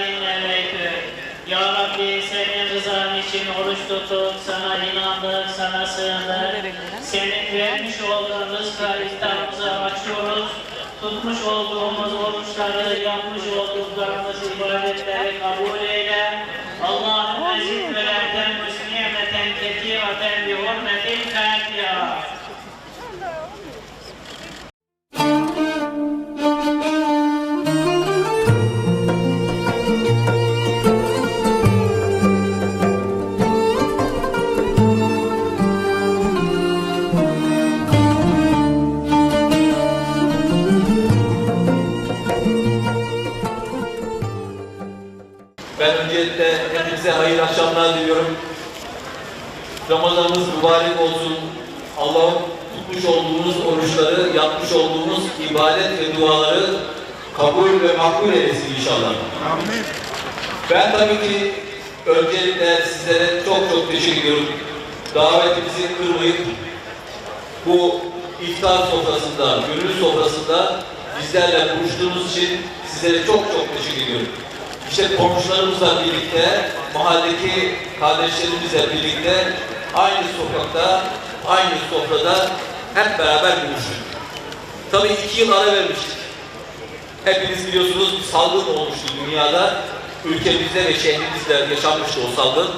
aleyna leykü. Ya Rabbi senin rızan için oruç tutup sana inandık, sana sığındık. Senin vermiş olduğun rızka iftarımızı açıyoruz. Tutmuş olduğumuz oruçları, yapmış olduklarımız ibadetleri kabul et. Ben öncelikle hepinize hayırlı akşamlar diliyorum. Ramazanımız mübarek olsun. Allah'ın tutmuş olduğunuz oruçları, yapmış olduğunuz ibadet ve duaları kabul ve makbul eylesin inşallah. Ben tabii ki öncelikle sizlere çok çok teşekkür ediyorum. Davetimizi kırmayıp bu iftar sofrasında, gönül sofrasında bizlerle buluştuğunuz için sizlere çok çok teşekkür ediyorum. İşte komşularımızla birlikte, mahalledeki kardeşlerimizle birlikte aynı sokakta, aynı sofrada hep beraber buluştuk. Tabii iki yıl ara vermiştik. Hepiniz biliyorsunuz bir salgın olmuştu dünyada. Ülkemizde ve şehrimizde yaşanmıştı o salgın.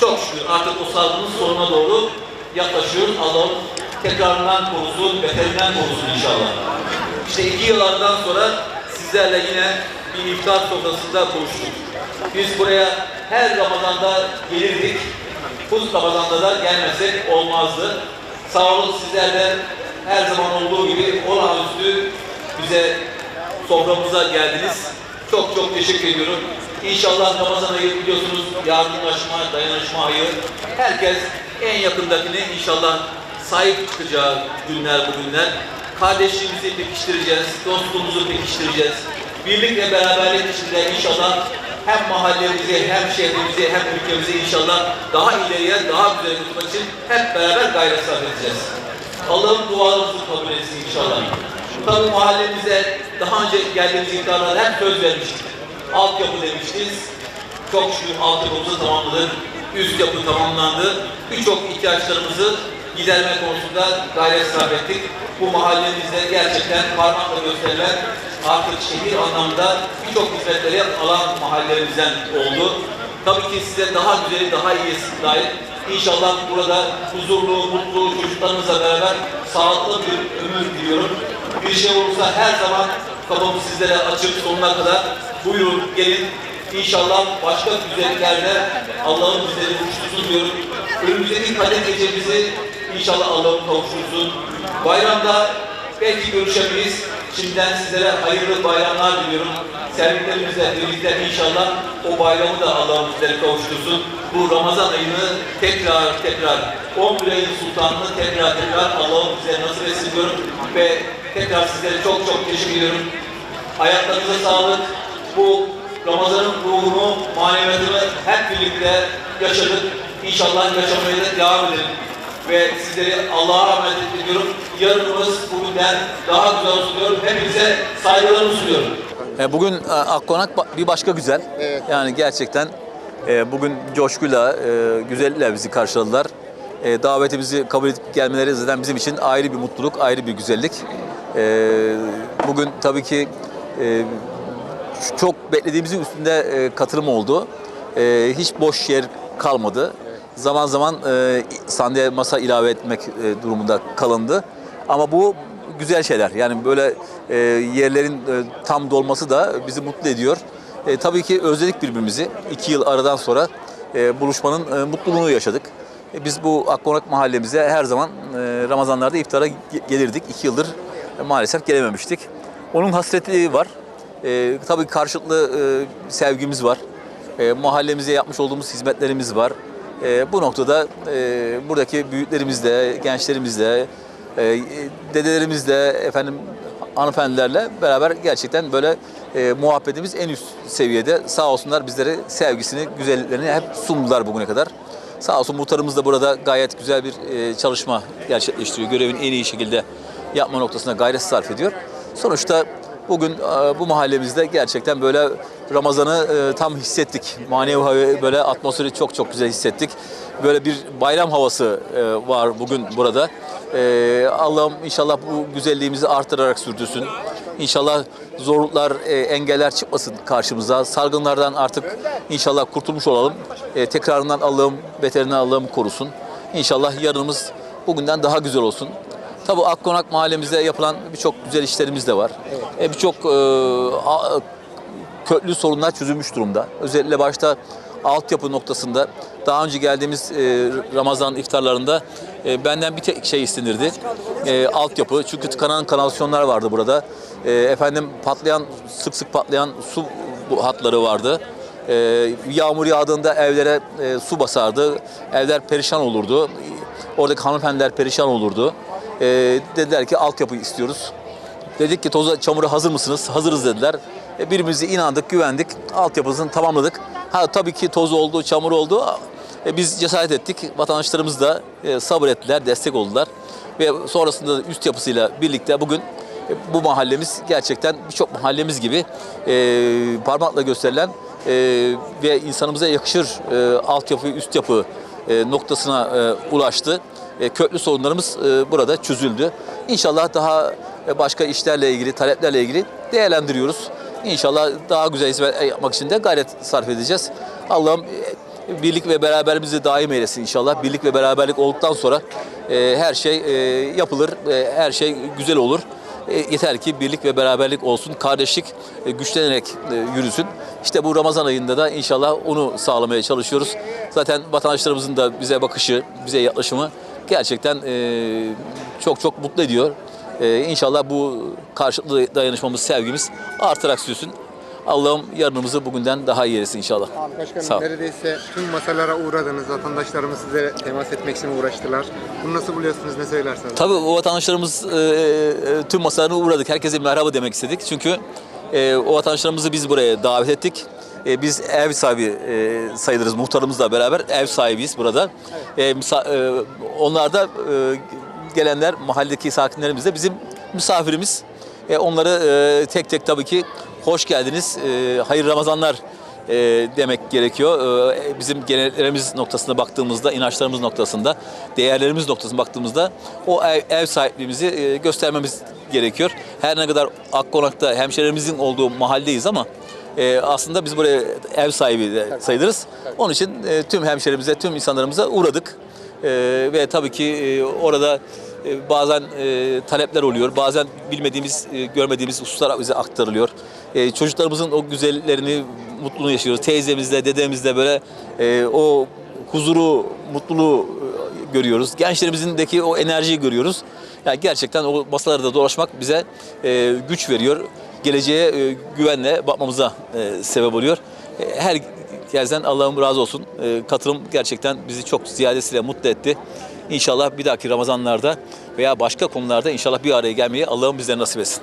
Çok şükür artık o salgının sonuna doğru yaklaşıyoruz. Allah'ım tekrarından korusun, beterinden korusun inşallah. İşte iki yıllardan sonra sizlerle yine bir iftar sofrasında buluştuk. Biz buraya her Ramazan'da gelirdik. Bu Ramazan'da da gelmesek olmazdı. Sağ olun sizler de her zaman olduğu gibi olağanüstü bize soframıza geldiniz. Çok çok teşekkür ediyorum. İnşallah Ramazan ayı biliyorsunuz yardımlaşma, dayanışma ayı. Herkes en yakındakini inşallah sahip çıkacağı günler bu günler. Kardeşliğimizi pekiştireceğiz, dostluğumuzu pekiştireceğiz. Birlik ve beraberlik içinde inşallah hem mahallemizi, hem şehrimizi, hem ülkemizi inşallah daha ileriye, daha güzel tutmak için hep beraber gayret sarf edeceğiz. Allah'ın dualarımızı kabul etsin inşallah. Tabii mahallemize daha önce geldiğimiz iftarlarda hep söz vermiştik. Altyapı demiştiniz. Çok şükür altyapımızı tamamladık. Üst yapı tamamlandı. Birçok ihtiyaçlarımızı giderme konusunda gayret sarf ettik. Bu mahallemizde gerçekten parmakla gösterilen artık şehir anlamda birçok hizmetleri alan mahallelerimizden oldu. Tabii ki size daha güzeli, daha iyisi layık. İnşallah burada huzurlu, mutlu çocuklarımızla beraber sağlıklı bir ömür diliyorum. Bir şey olursa her zaman kapımız sizlere açık sonuna kadar. Buyurun gelin. İnşallah başka güzelliklerde Allah'ın bizleri buluştursun diyorum. Önümüzdeki kader gecemizi inşallah Allah'ın kavuştursun. Bayramda belki görüşemeyiz. Şimdiden sizlere hayırlı bayramlar diliyorum. Sevdiklerimizle birlikte inşallah o bayramı da Allah'ın bizleri kavuştursun. Bu Ramazan ayını tekrar tekrar 11 ayın sultanını tekrar tekrar Allah'ın bize nasip etsin diyorum. Ve tekrar sizlere çok çok teşekkür ediyorum. Ayaklarınıza sağlık. Bu Ramazan'ın ruhunu, maneviyatını hep birlikte yaşadık. İnşallah yaşamaya da devam edelim. Ve sizleri Allah'a emanet ediyorum. Yarınımız bugünden daha güzel olsun diyorum. Hepinize saygılarımı sunuyorum. E, Bugün e, Akkonak bir başka güzel. Yani gerçekten e, bugün coşkuyla, güzellikle bizi karşıladılar. Davetimizi kabul edip gelmeleri zaten bizim için ayrı bir mutluluk, ayrı bir güzellik. Bugün tabii ki çok beklediğimizin üstünde katılım oldu. Hiç boş yer kalmadı. Zaman zaman e, sandalye masa ilave etmek e, durumunda kalındı. Ama bu güzel şeyler. Yani böyle e, yerlerin e, tam dolması da bizi mutlu ediyor. E, tabii ki özledik birbirimizi. İki yıl aradan sonra e, buluşmanın e, mutluluğunu yaşadık. E, biz bu Akkonak mahallemize her zaman e, Ramazanlarda iftara ge- gelirdik. İki yıldır e, maalesef gelememiştik. Onun hasreti var. E, tabii karşılıklı e, sevgimiz var. E, mahallemize yapmış olduğumuz hizmetlerimiz var. E, bu noktada e, buradaki büyüklerimizle, gençlerimizle, e, dedelerimizle, efendim hanımefendilerle beraber gerçekten böyle e, muhabbetimiz en üst seviyede. Sağ olsunlar bizlere sevgisini, güzelliklerini hep sundular bugüne kadar. Sağ olsun muhtarımız da burada gayet güzel bir e, çalışma gerçekleştiriyor. Görevini en iyi şekilde yapma noktasına gayret sarf ediyor. Sonuçta bugün e, bu mahallemizde gerçekten böyle Ramazan'ı e, tam hissettik. Manevi böyle atmosferi çok çok güzel hissettik. Böyle bir bayram havası e, var bugün burada. E, Allah'ım inşallah bu güzelliğimizi artırarak sürdürsün. İnşallah zorluklar, e, engeller çıkmasın karşımıza. Salgınlardan artık inşallah kurtulmuş olalım. E, tekrarından Allah'ım, beterinden Allah'ım korusun. İnşallah yarınımız bugünden daha güzel olsun. Tabii Akkonak mahallemizde yapılan birçok güzel işlerimiz de var. E, birçok e, köklü sorunlar çözülmüş durumda. Özellikle başta altyapı noktasında daha önce geldiğimiz e, Ramazan iftarlarında e, benden bir tek şey istenirdi. E, altyapı. Çünkü tıkanan kanalizasyonlar vardı burada. E, efendim patlayan, sık sık patlayan su hatları vardı. E, yağmur yağdığında evlere e, su basardı. Evler perişan olurdu. Oradaki hanımefendiler perişan olurdu. E, dediler ki altyapı istiyoruz. Dedik ki toza çamura hazır mısınız? Hazırız dediler. E, birbirimize inandık, güvendik. Altyapısını tamamladık. Ha tabii ki toz oldu, çamur oldu. E, biz cesaret ettik. Vatandaşlarımız da e, sabır ettiler, destek oldular. Ve sonrasında da üst yapısıyla birlikte bugün e, bu mahallemiz gerçekten birçok mahallemiz gibi e, parmakla gösterilen e, ve insanımıza yakışır e, altyapı, üst yapı e, noktasına e, ulaştı. E, köklü sorunlarımız e, burada çözüldü. İnşallah daha e, başka işlerle ilgili, taleplerle ilgili değerlendiriyoruz. İnşallah daha güzel hizmet yapmak için de gayret sarf edeceğiz. Allah'ım e, birlik ve beraberliğimizi daim eylesin inşallah. Birlik ve beraberlik olduktan sonra e, her şey e, yapılır, e, her şey güzel olur. E, yeter ki birlik ve beraberlik olsun, kardeşlik e, güçlenerek e, yürüsün. İşte bu Ramazan ayında da inşallah onu sağlamaya çalışıyoruz. Zaten vatandaşlarımızın da bize bakışı, bize yaklaşımı gerçekten e, çok çok mutlu ediyor. E, inşallah bu karşılıklı dayanışmamız, sevgimiz artarak sürsün. Allah'ım yarınımızı bugünden daha iyi eylesin inşallah. Başkanım Sağ ol. neredeyse tüm masalara uğradınız. Vatandaşlarımız size temas etmek için uğraştılar. Bunu nasıl buluyorsunuz? Ne söylersiniz? Tabii o vatandaşlarımız e, e, tüm masalarına uğradık. Herkese merhaba demek istedik. Çünkü e, o vatandaşlarımızı biz buraya davet ettik. E, biz ev sahibi e, sayılırız muhtarımızla beraber ev sahibiyiz burada. E, misa- e, onlar da e, gelenler mahalledeki sakinlerimiz de bizim misafirimiz. E, onları e, tek tek tabii ki hoş geldiniz, e, hayırlı Ramazanlar e, demek gerekiyor. E, bizim geleneklerimiz noktasına baktığımızda, inançlarımız noktasında, değerlerimiz noktasına baktığımızda o ev, ev sahipliğimizi e, göstermemiz gerekiyor. Her ne kadar Akkonak'ta hemşehrilerimizin olduğu mahalleyiz ama e, aslında biz buraya ev sahibi de sayılırız. Onun için e, tüm hemşehrimize, tüm insanlarımıza uğradık. E, ve tabii ki e, orada e, bazen e, talepler oluyor, bazen bilmediğimiz, e, görmediğimiz hususlar bize aktarılıyor. E, çocuklarımızın o güzellerini, mutluluğunu yaşıyoruz. Teyzemizle, dedemizle böyle e, o huzuru, mutluluğu e, görüyoruz. Gençlerimizdeki o enerjiyi görüyoruz. Yani gerçekten o masalarda dolaşmak bize e, güç veriyor. Geleceğe e, güvenle bakmamıza e, sebep oluyor. E, her herkesten Allah'ım razı olsun. E, katılım gerçekten bizi çok ziyadesiyle mutlu etti. İnşallah bir dahaki Ramazanlarda veya başka konularda inşallah bir araya gelmeyi Allah'ım bizlere nasip etsin.